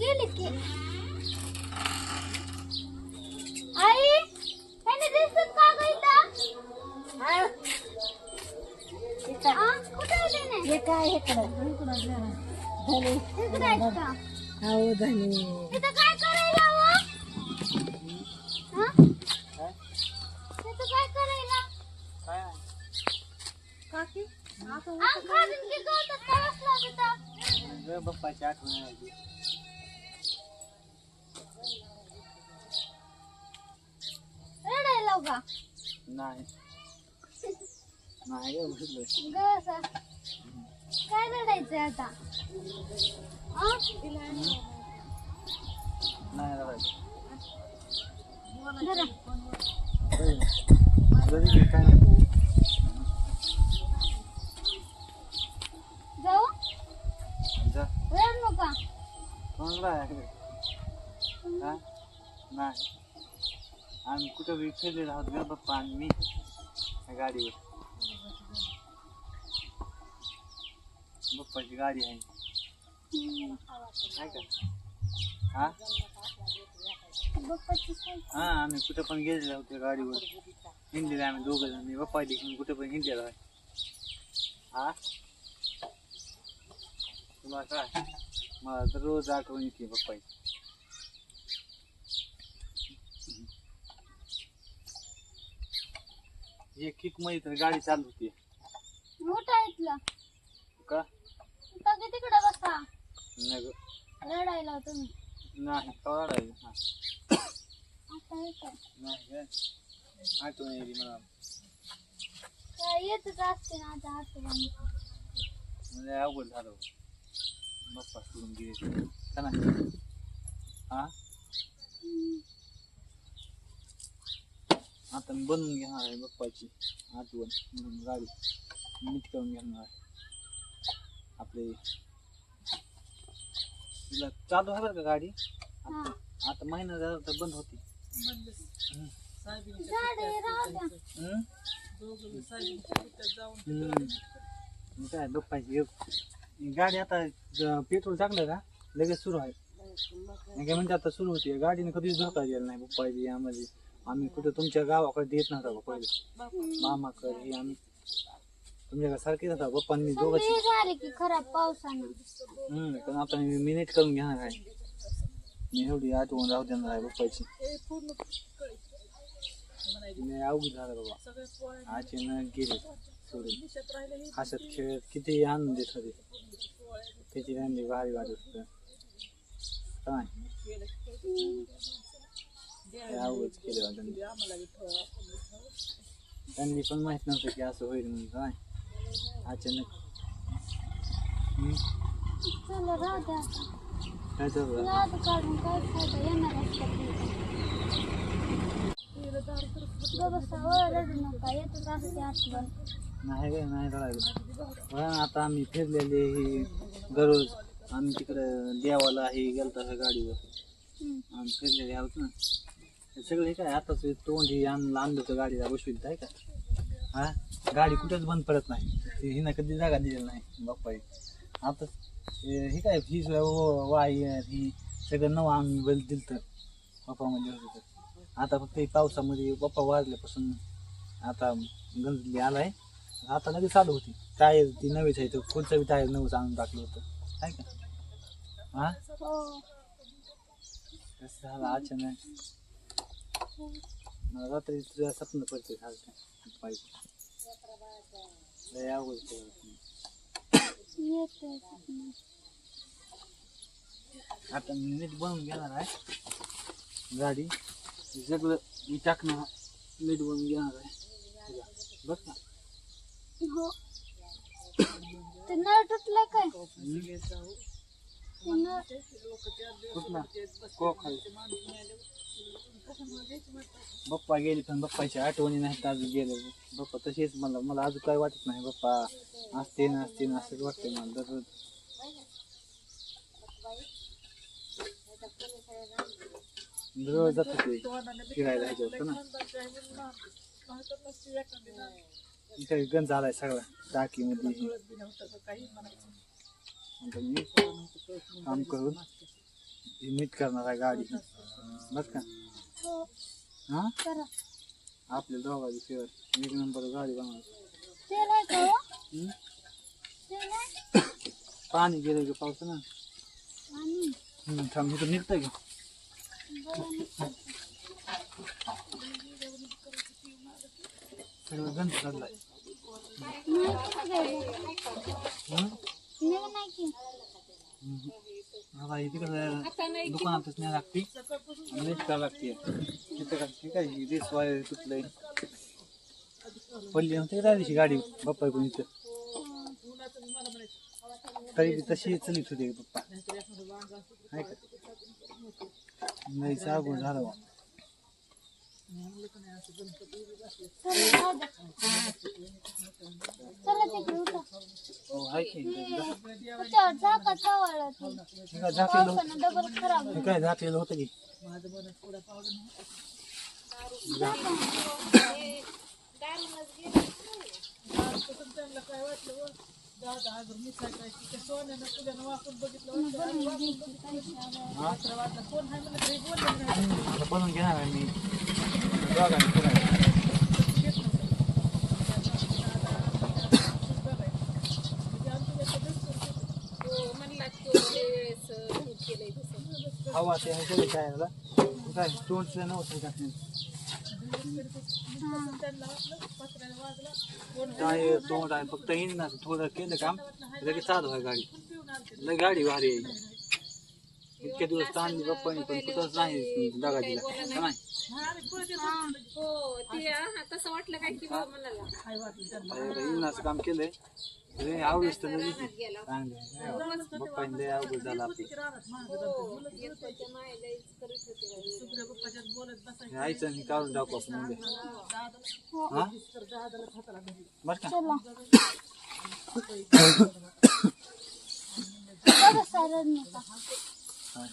गेली की आई ह्याने दिसत का ग इथं आ, कुठं आहे त्याने? हे काय? हो धनी इथं काय करायला हो? हा? इथं काय करायला? काकी आम खाजून की गवतात का बसला तिथं? बाप्पाची आठवण आली रडायला लावू नाही नाही ग, बसलोय. काय रडायचंय आता आ? नाही रडायचं. काय नाही. जाऊ जा. रड नका कोणाला आहे? हा? नाही आम्ही कुठं बी फिरलेलो आहोत ग बाप्पा आणि मी त्या गाडीवर. बाप्पाची गाडी आहे. का? हा? हा आम्ही कुठं पण गेलेलो होतो गाडीवर. हिंदीला आम्ही दोघं जण. मी बाप्पा देखील कुठं पण हिंदीला आहे. हा? तुम्हाला काय मला तर रोज आठवण येते बाप्पाची. हे किकमध्ये तर गाडी चालू होती. मोठा आहे इथला. का? की तिकडं बसा. नाही ग. रडायला तुम्ही नाही कळा हा. आता येतं. नाही ग. आठवण येईल मला. काय येतच असते ना आता म्हणजे अवघड झालं बाप्पा सोडून गेले. का नाही हा आता मी बनवून घेणार आहे बाप्पाची आठवण म्हणून गाडी नीट करून घेणार आहे. आपले तिला चालू बरं का गाडी? हा. आता महिना झाला तर बंद होती. हम्म? हम्म. मग काय बाप्पाची एक गाडी आता पेट्रोल टाकलं का? लगेच सुरू आहे. नाही काय? म्हणजे आता सुरू होती. गाडीने कधीच धोका दिला नाही पप्पाजी आम्हाला. आम्ही कुठं तुमच्या गावाकडे देत नव्हता पहिले. मामाकडे हे आम्ही तुमच्याकडे सारखेच होता पप्पांनी दोघं की खराब पावसानं. हम्म पण आता मी मिनिट करून घेणार आहे. मी एवढी आठवण राहू देणार आहे पप्पाची. नाही अवघड झालं बाबा. अचानक गेले सोडून. हसत खेळत किती आनंद देत होते. त्याची त्यांनी भारी वाटत होतं. काय? केलं त्यांनी पण माहीत नव्हतं की असं होईल म्हणून काय अचानक हम्म, चला राहू द्या आता काय चालू? याद काढून काय फायदा येणार नाही काय नाही रडायला पण आता आम्ही फिरलेले हे दररोज आम्ही तिकडं देवाला हे गेलता गाडीवर. आम्ही फिरलेले आहोत ना सगळं हे काय आताच तोंड हे आणलं आणलं होतं गाडीला बसवित आहे का? हा? गाडी कुठेच बंद पडत नाही. ती हिनं कधी जागा दिलेली नाही बाप्पाई. आता हे हे काय ही वायर ही सगळं नवं आम्ही बैल दिलं तर बाप्पामध्ये होतं तर. आता फक्त हे पावसामध्ये बाप्पा वाजल्यापासून आता गंजली आलाय. आता लगेच चालू होती. टायर ती नवीच आहे तर पुढचं बी टायर नवंच आणून टाकलं होतं. आहे का? हा? हो. कसं झालं अचानक? मला रात्री तुझ्या स्वप्न पडते झालं पाहिजे. लय. येते आता मी नीट बनवून घेणार आहे. गाडी. सगळं मी टाकणार. नीट बनवून घेणार आहे. बघ ना. हो. ते नळ तुटलं काय ते नळ कुठला कोखाल बाप्पा गेले पण बाप्पाची आठवणी नाहीत अजून गेले. बप्पा तसेच मला मला अजून काय वाटत नाही बाप्पा. असते ना असते ना असंच वाटते मला. दररोज दररोज जात होते फिरायला ह्याच्यावर ना. इथे गंज आलाय सगळा. टाकीमध्ये. आता मी काम करून ही करणार आहे गाडी बस का हो हा आपल्या दोघांची फेवर एक नंबर गाडी बनवायची पाणी गेलं की पावस ना हम्म, थांब इथं निघतंय का सगळं गंध चाललाय नाही हं? निघ नाही की हम्म. आता इथे कसं दुकानातच नाही लागते. करावं लागते? तिथं का ठीक आहे रेस वायर तुटलंय. पडली नव्हती दिवशी गाडी बाप्पा कोण इथं. तरी तशी चलित होती पप्पा आहे का? नाही सागून झालं बा. चला काय झाकेलं होतं पावसानं डबल खराब काय झाकेलं होतं की? हा? आता बनवून घेणार आहे मी. हवा ते आहे सगळं खायला काय तोंडचं नव्हतं का काय तोंड आहे. फक्त येईन ना थोडं केलं काम लगेच चालू आहे गाडी. लय गाडी भारी आहे. इतके दिवस ताणली बाप्पानी पण कुठंच नाही दगा दिला का नाही तसं वाटलं काय की काम केलंय. लय आवडीच तर लय चांगलं बाप्पानी लय अवघड झालं आपलं. त्याच्या मायला करीत होते हे आईचं आणि काढून टाकू आपण उद्या. हा? बस का? चला. बरं सारं नका हा.